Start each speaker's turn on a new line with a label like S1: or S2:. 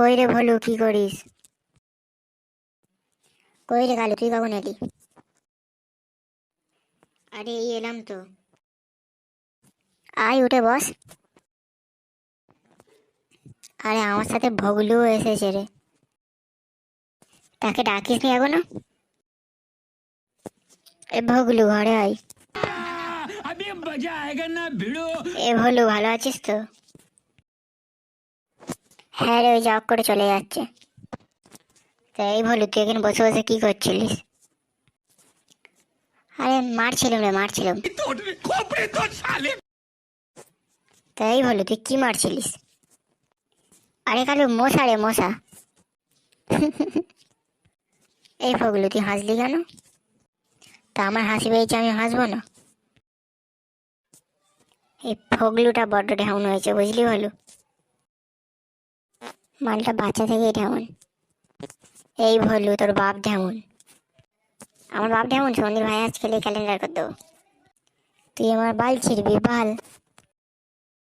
S1: কই রে ভলু কি করিস? কই রে তুই কখন এলি? আরে এই এলাম তো। আয় উঠে বস। আরে আমার সাথে ভগলু এসেছে রে। তাকে ডাকিস নি এখনও? এ ভগলু ঘরে আয়। এ ভলু ভালো আছিস তো? হ্যাঁ রে, ওই জব করে চলে যাচ্ছে। তো এই ভলু, তুই এখানে বসে বসে কি করছিলিস? আরে, মারছিলাম রে, মারছিলাম। তো এই ভলু, তুই কি মারছিলিস? আরে কালু, মশা রে, মশা। এই ফগলু তুই হাসলি কেন? তা আমার হাসি পেয়েছে, আমি হাসবো না? এই ফগলুটা বড্ড ঢেউন হয়েছে, বুঝলি বলো মালটা বাচ্চা থেকেই ঢেমন। এই ভলু তোর বাপ ঢেমন। আমার বাপ ঢেমন, সন্দীপ ভাই আজকে ক্যালেন্ডার করে দেবো। তুই আমার বাল ছিড়বি, বাল।